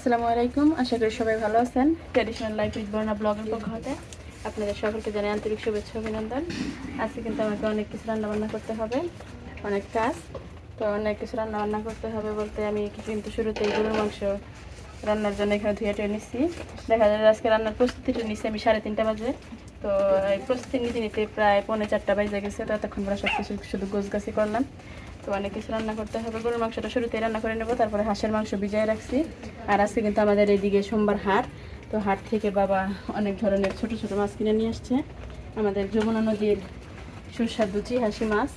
আসসালামু আলাইকুম। আশা করি সবাই ভালো আছেন। ট্র্যাডিশনাল লাইফ উইথ বর্ণা ব্লগের পক্ষ হতে আপনাদের সকলকে জানাই আন্তরিক শুভেচ্ছা অভিনন্দন। আজকে কিন্তু আমাকে অনেক কিছু রান্না বান্না করতে হবে, অনেক কাজ। তো অনেক কিছু রান্না বান্না করতে হবে বলতে আমি কিন্তু শুরুতেই গরুর মাংস রান্নার জন্য এখানে ধুয়ে টুয়ে নিচ্ছি দেখা যায় আজকে রান্নার প্রস্তুতিটা নিচ্ছি আমি সাড়ে তিনটা বাজে। তো এই প্রস্তুতি নিতে নিতে প্রায় পৌনে চারটা বাজে গেছে, তো এতক্ষণ আমরা সব কিছু শুধু গোছগাছি করলাম। তো অনেক কিছু রান্না করতে হবে। গরুর মাংসটা শুরুতে রান্না করে নেব, তারপরে হাঁসের মাংস ভিজায় রাখছি। আর আজকে কিন্তু আমাদের এইদিকে সোমবার হাট, তো হাট থেকে বাবা অনেক ধরনের ছোট ছোট মাছ কিনে নিয়ে আসছে। আমাদের যমুনা নদীর সুস্বাদু চিহাসি মাছ,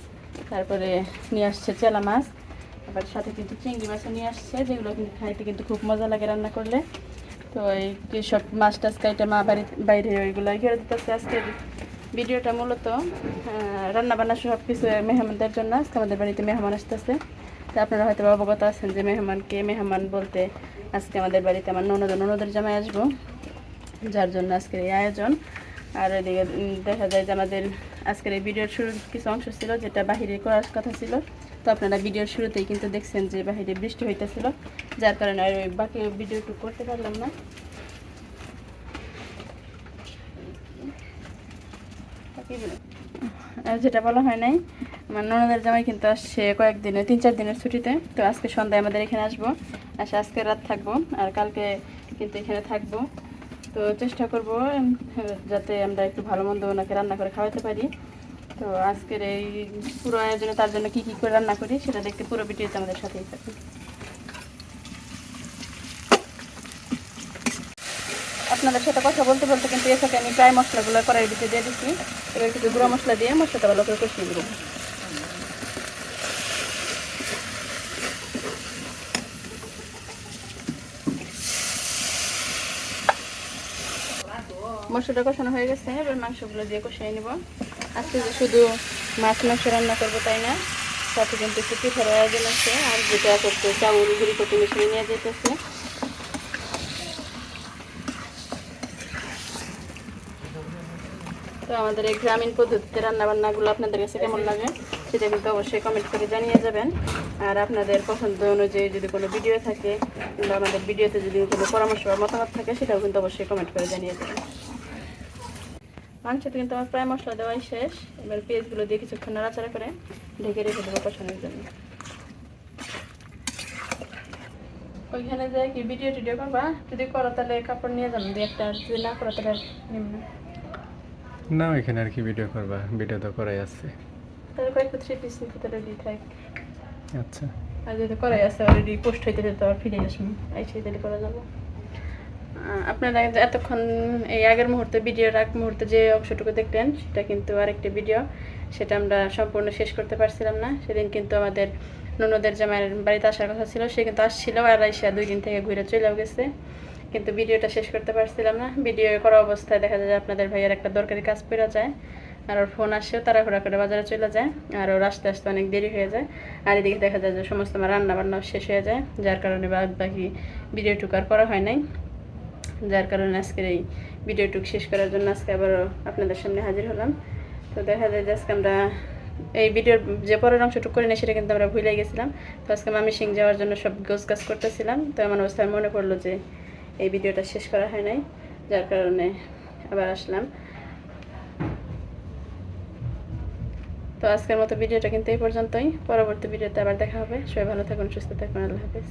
তারপরে নিয়ে আসছে চেলা মাছ, আবার সাথে কিন্তু চিংড়ি মাছও নিয়ে আসছে, যেগুলো কিন্তু খাইতে কিন্তু খুব মজা লাগে রান্না করলে। তো এই সব মাছ টাছ কাইটা মা বাড়ি বাইরে ওইগুলো ঘিরে দিতেছে আজকের ভিডিওটা মূলত রান্না বান্না সব কিছু মেহমানদের জন্য। আজকে আমাদের বাড়িতে মেহমান আসতেছে। তো আপনারা হয়তো অবগত আছেন যে মেহমানকে মেহমান বলতে আজকে আমাদের বাড়িতে আমার ননদ ননদের জামাই আসব, যার জন্য আজকের এই আয়োজন। আর এদিকে দেখা যায় যে আমাদের আজকের এই ভিডিওর শুরুর কিছু অংশ ছিল, যেটা বাহিরে করার কথা ছিল। তো আপনারা ভিডিওর শুরুতেই কিন্তু দেখছেন যে বাহিরে বৃষ্টি হইতেছিল, যার কারণে আর ওই বাকি ভিডিওটুকু করতে পারলাম না। যেটা বলা হয় নাই, আমার ননদের জামাই কিন্তু আসছে কয়েকদিনে, তিন চার দিনের ছুটিতে। তো আজকে সন্ধ্যায় আমাদের এখানে আসব। আসে আজকে রাত থাকব আর কালকে কিন্তু এখানে থাকব। তো চেষ্টা করব যাতে আমরা একটু ভালো মন্দ ওনাকে রান্না করে খাওয়াতে পারি। তো আজকের এই পুরো আয়োজনে তার জন্য কী কী করে রান্না করি, সেটা দেখতে পুরো ভিডিওতে আমাদের সাথেই থাকুন। আপনাদের সাথে কথা বলতে বলতে কিন্তু এর সাথে আমি প্রায় মশলাগুলো কড়াই দিতে দিয়ে দিচ্ছি এবার কিছু গুঁড়ো মশলা দিয়ে মশলাটা ভালো করে কষিয়ে দেবো মশলাটা কষানো হয়ে গেছে, এবার মাংসগুলো দিয়ে কষিয়ে নেব। আজকে যে শুধু মাছ মাংস রান্না করব তাই না সাথে কিন্তু একটু পিঠার আয়োজন আছে আর যেটা করতে চাউল গুঁড়ি করতে মিশিয়ে নিয়ে যেতেছে। তো আমাদের এই গ্রামীণ পদ্ধতিতে রান্নাবান্নাগুলো আপনাদের কাছে কেমন লাগে সেটা কিন্তু অবশ্যই কমেন্ট করে জানিয়ে যাবেন। আর আপনাদের পছন্দ অনুযায়ী যদি কোনো ভিডিও থাকে কিংবা আমাদের ভিডিওতে যদি কোনো পরামর্শ বা মতামত থাকে সেটাও কিন্তু অবশ্যই কমেন্ট করে জানিয়ে যাবেন মাংসতে কিন্তু আমার প্রায় মশলা দেওয়াই শেষ। এবার পেঁয়াজগুলো দিয়ে কিছুক্ষণ নাড়াচাড়া করে ঢেকে রেখে দেবো কষানোর জন্য। ওইখানে যে কি ভিডিও টিডিও করবা? যদি করো তাহলে কাপড় নিয়ে যাবেন দু একটা যদি না করো তাহলে নিম্ন এখানে আর কি ভিডিও করবা ভিডিও তো করাই আছে। তাহলে কয়েকটা থ্রি পিস নিতে থাক। আচ্ছা। আর যদি করাই আছে অলরেডি পোস্ট হইতে যেতে আবার ফিরে আসুন। আইসে তাহলে করা যাব। আপনারা এতক্ষণ এই আগের মুহূর্তে ভিডিওর আগ মুহূর্তে যে অংশটুকু দেখলেন সেটা কিন্তু আরেকটি ভিডিও সেটা আমরা সম্পূর্ণ শেষ করতে পারছিলাম না। সেদিন কিন্তু আমাদের ননদের জামাইয়ের বাড়িতে আসার কথা ছিল। সে কিন্তু আসছিল আর আইসা দুই দিন থেকে ঘুরে চলেও গেছে। কিন্তু ভিডিওটা শেষ করতে পারছিলাম না। ভিডিও করা অবস্থায় দেখা যায় আপনাদের ভাইয়ের একটা দরকারি কাজ পেরা যায় আর ওর ফোন আসেও তাড়াহুড়া করে বাজারে চলে যায় আর ওর আসতে আসতে অনেক দেরি হয়ে যায়। আর এদিকে দেখা যায় যে সমস্ত আমার রান্না বান্নাও শেষ হয়ে যায়, যার কারণে বাদ বাকি ভিডিওটুকু আর করা হয় নাই। যার কারণে আজকের এই ভিডিওটুকু শেষ করার জন্য আজকে আবারও আপনাদের সামনে হাজির হলাম। তো দেখা যায় যে আজকে আমরা এই ভিডিওর যে পরের অংশটুকু করে নিই সেটা কিন্তু আমরা ভুলে গেছিলাম। তো আজকে মামি সিং যাওয়ার জন্য সব গোছ গাছ করতেছিলাম। তো এমন অবস্থায় মনে পড়ল যে এই ভিডিওটা শেষ করা হয় নাই, যার কারণে আবার আসলাম। তো আজকের মতো ভিডিওটা কিন্তু এই পর্যন্তই। পরবর্তী ভিডিওতে আবার দেখা হবে। সবাই ভালো থাকুন, সুস্থ থাকুন, আল্লাহ হাফিজ।